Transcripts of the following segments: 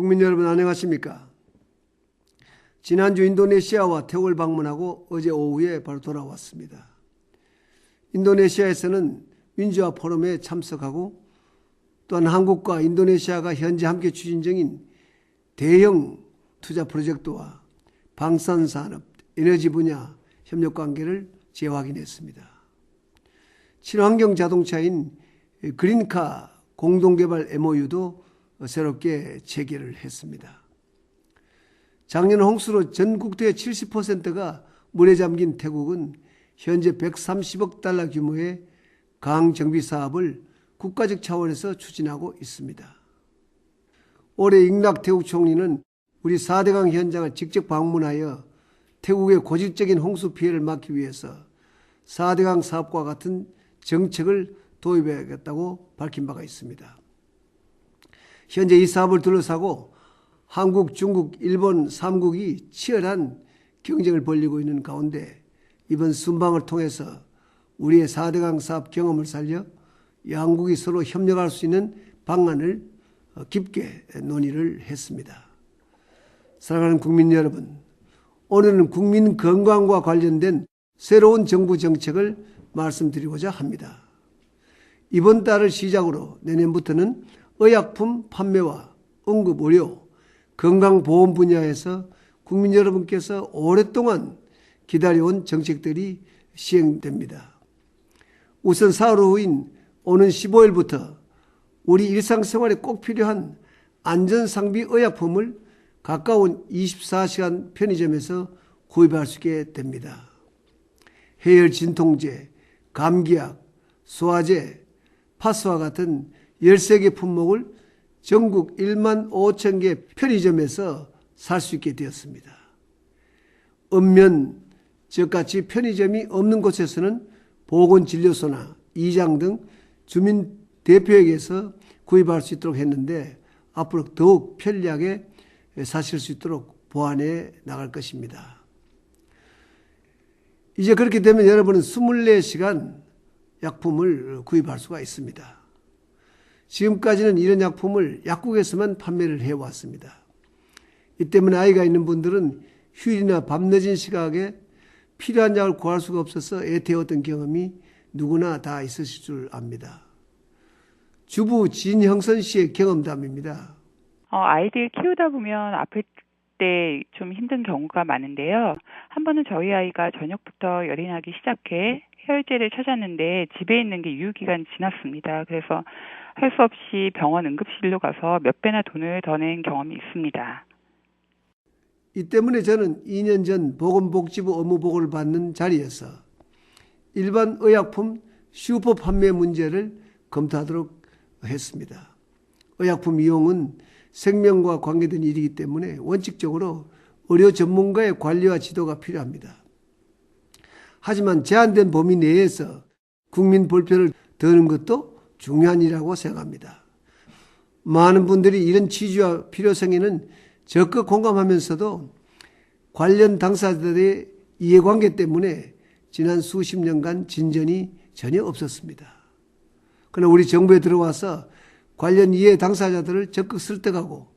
국민 여러분 안녕하십니까? 지난주 인도네시아와 태국을 방문하고 어제 오후에 바로 돌아왔습니다. 인도네시아에서는 민주화 포럼에 참석하고 또한 한국과 인도네시아가 현재 함께 추진 중인 대형 투자 프로젝트와 방산 산업, 에너지 분야 협력 관계를 재확인했습니다. 친환경 자동차인 그린카 공동개발 MOU도 새롭게 체결을 했습니다. 작년 홍수로 전국도의 70%가 물에 잠긴 태국은 현재 130억 달러 규모의 강 정비 사업을 국가적 차원에서 추진하고 있습니다. 올해 익락 태국 총리는 우리 4대강 현장을 직접 방문하여 태국의 고질적인 홍수 피해를 막기 위해서 4대강 사업과 같은 정책을 도입해야겠다고 밝힌 바가 있습니다. 현재 이 사업을 둘러싸고 한국, 중국, 일본 3국이 치열한 경쟁을 벌이고 있는 가운데 이번 순방을 통해서 우리의 4대강 사업 경험을 살려 양국이 서로 협력할 수 있는 방안을 깊게 논의를 했습니다. 사랑하는 국민 여러분, 오늘은 국민 건강과 관련된 새로운 정부 정책을 말씀드리고자 합니다. 이번 달을 시작으로 내년부터는 의약품 판매와 응급 의료, 건강보험 분야에서 국민 여러분께서 오랫동안 기다려온 정책들이 시행됩니다. 우선 사흘 후인 오는 15일부터 우리 일상생활에 꼭 필요한 안전상비 의약품을 가까운 24시간 편의점에서 구입할 수 있게 됩니다. 해열 진통제, 감기약, 소화제, 파스와 같은 13개 품목을 전국 1만 5천 개 편의점에서 살 수 있게 되었습니다. 읍면, 저같이 편의점이 없는 곳에서는 보건진료소나 이장 등 주민 대표에게서 구입할 수 있도록 했는데 앞으로 더욱 편리하게 사실 수 있도록 보완해 나갈 것입니다. 이제 그렇게 되면 여러분은 24시간 약품을 구입할 수가 있습니다. 지금까지는 이런 약품을 약국에서만 판매를 해왔습니다. 이 때문에 아이가 있는 분들은 휴일이나 밤늦은 시각에 필요한 약을 구할 수가 없어서 애태웠던 경험이 누구나 다 있으실 줄 압니다. 주부 진형선 씨의 경험담입니다. 어, 아이들 키우다 보면 아플 때 좀 힘든 경우가 많은데요. 한 번은 저희 아이가 저녁부터 열이 나기 시작해 혈제를 찾았는데 집에 있는 게 유효기간 지났습니다. 그래서 할 수 없이 병원 응급실로 가서 몇 배나 돈을 더 낸 경험이 있습니다. 이 때문에 저는 2년 전 보건복지부 업무보고를 받는 자리에서 일반 의약품 슈퍼 판매 문제를 검토하도록 했습니다. 의약품 이용은 생명과 관계된 일이기 때문에 원칙적으로 의료 전문가의 관리와 지도가 필요합니다. 하지만 제한된 범위 내에서 국민 볼편을 드는 것도 중요한 일이라고 생각합니다. 많은 분들이 이런 취지와 필요성에는 적극 공감하면서도 관련 당사자들의 이해관계 때문에 지난 수십 년간 진전이 전혀 없었습니다. 그러나 우리 정부에 들어와서 관련 이해 당사자들을 적극 설득하고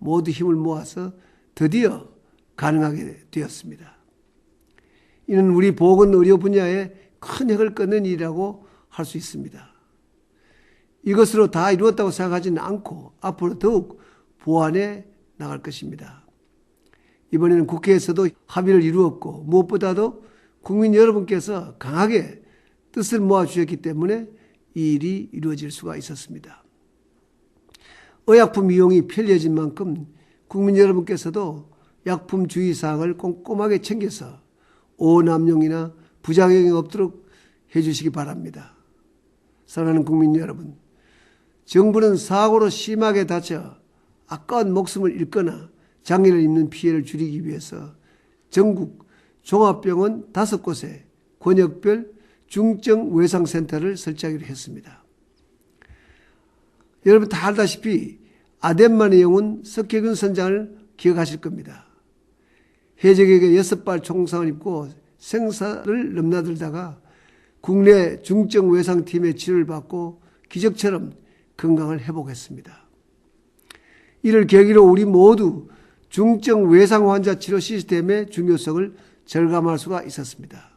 모두 힘을 모아서 드디어 가능하게 되었습니다. 이는 우리 보건 의료 분야에 큰 획을 끊는 일이라고 할 수 있습니다. 이것으로 다 이루었다고 생각하지는 않고 앞으로 더욱 보완해 나갈 것입니다. 이번에는 국회에서도 합의를 이루었고 무엇보다도 국민 여러분께서 강하게 뜻을 모아 주셨기 때문에 이 일이 이루어질 수가 있었습니다. 의약품 이용이 편리해진 만큼 국민 여러분께서도 약품 주의사항을 꼼꼼하게 챙겨서 오남용이나 부작용이 없도록 해주시기 바랍니다. 사랑하는 국민 여러분, 정부는 사고로 심하게 다쳐 아까운 목숨을 잃거나 장애를 입는 피해를 줄이기 위해서 전국 종합병원 다섯 곳에 권역별 중증 외상센터를 설치하기로 했습니다. 여러분 다 알다시피 아덴만의 영웅 석혜균 선장을 기억하실 겁니다. 해적에게 여섯 발 총상을 입고 생사를 넘나들다가 국내 중증 외상팀의 치료를 받고 기적처럼 건강을 회복했습니다. 이를 계기로 우리 모두 중증 외상 환자 치료 시스템의 중요성을 절감할 수가 있었습니다.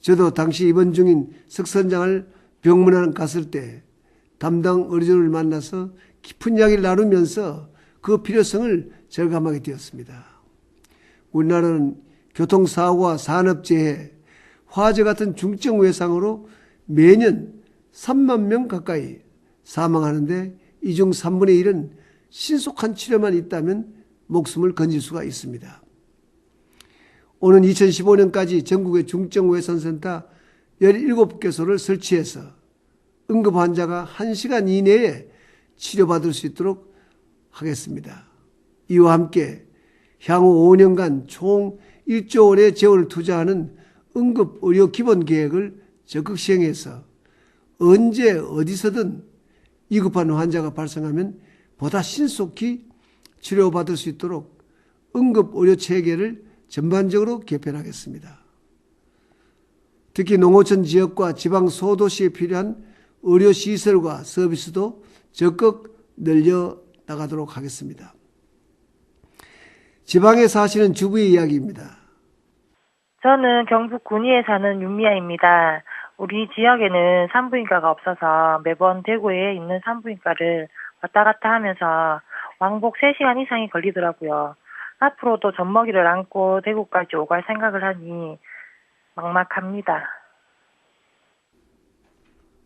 저도 당시 입원 중인 석선장을 병문안 갔을 때 담당 의료진을 만나서 깊은 이야기를 나누면서 그 필요성을 절감하게 되었습니다. 우리나라는 교통사고와 산업재해, 화재 같은 중증 외상으로 매년 3만 명 가까이 사망하는데 이 중 3분의 1은 신속한 치료만 있다면 목숨을 건질 수가 있습니다. 오는 2015년까지 전국의 중증외선센터 17개소를 설치해서 응급 환자가 1시간 이내에 치료받을 수 있도록 하겠습니다. 이와 함께 향후 5년간 총 1조 원의 재원을 투자하는 응급 의료 기본 계획을 적극 시행해서 언제 어디서든 위급한 환자가 발생하면 보다 신속히 치료받을 수 있도록 응급 의료 체계를 전반적으로 개편하겠습니다. 특히 농어촌 지역과 지방 소도시에 필요한 의료 시설과 서비스도 적극 늘려 나가도록 하겠습니다. 지방에 사시는 주부의 이야기입니다. 저는 경북 군위에 사는 윤미아입니다. 우리 지역에는 산부인과가 없어서 매번 대구에 있는 산부인과를 왔다 갔다 하면서 왕복 3시간 이상이 걸리더라고요. 앞으로도 젖먹이를 안고 대구까지 오갈 생각을 하니 막막합니다.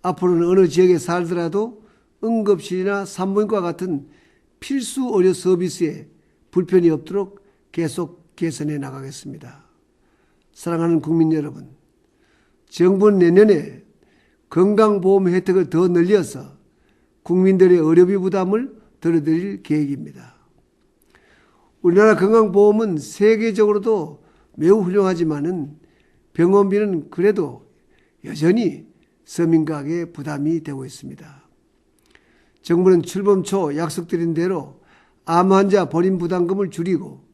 앞으로는 어느 지역에 살더라도 응급실이나 산부인과 같은 필수 의료 서비스에 불편이 없도록 계속 개선해 나가겠습니다. 사랑하는 국민 여러분, 정부는 내년에 건강보험 혜택을 더 늘려서 국민들의 의료비 부담을 덜어드릴 계획입니다. 우리나라 건강보험은 세계적으로도 매우 훌륭하지만은 병원비는 그래도 여전히 서민가에 부담이 되고 있습니다. 정부는 출범 초 약속드린 대로 암 환자 본인 부담금을 줄이고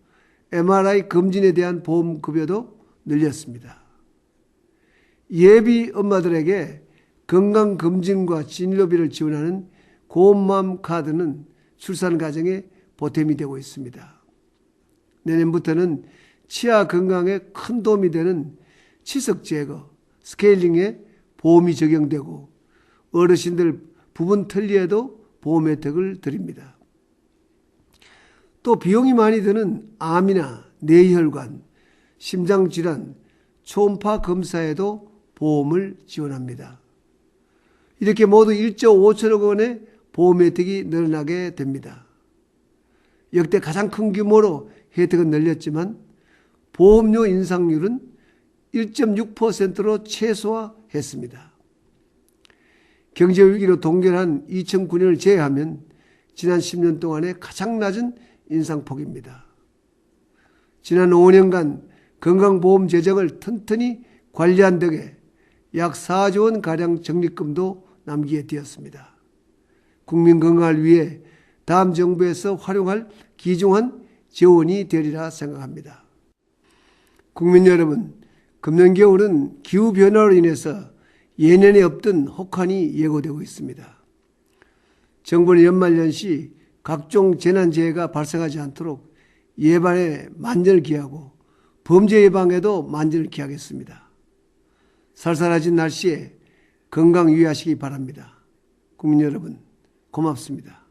MRI 검진에 대한 보험급여도 늘렸습니다. 예비 엄마들에게 건강검진과 진료비를 지원하는 고마움 카드는 출산 과정에 보탬이 되고 있습니다. 내년부터는 치아 건강에 큰 도움이 되는 치석 제거, 스케일링에 보험이 적용되고 어르신들 부분 틀리에도 보험 혜택을 드립니다. 또 비용이 많이 드는 암이나 뇌혈관, 심장질환, 초음파 검사에도 보험을 지원합니다. 이렇게 모두 1조 5천억 원의 보험 혜택이 늘어나게 됩니다. 역대 가장 큰 규모로 혜택은 늘렸지만 보험료 인상률은 1.6%로 최소화했습니다. 경제 위기로 동결한 2009년을 제외하면 지난 10년 동안의 가장 낮은 인상폭입니다. 지난 5년간 건강보험 재정을 튼튼히 관리한 덕에 약 4조 원 가량 적립금도 남기게 되었습니다. 국민 건강을 위해 다음 정부에서 활용할 귀중한 재원이 되리라 생각합니다. 국민 여러분, 금년 겨울은 기후 변화로 인해서 예년에 없던 혹한이 예고되고 있습니다. 정부는 연말연시 각종 재난재해가 발생하지 않도록 예방에 만전을 기하고 범죄 예방에도 만전을 기하겠습니다. 살살해진 날씨에 건강 유의하시기 바랍니다. 국민 여러분, 고맙습니다.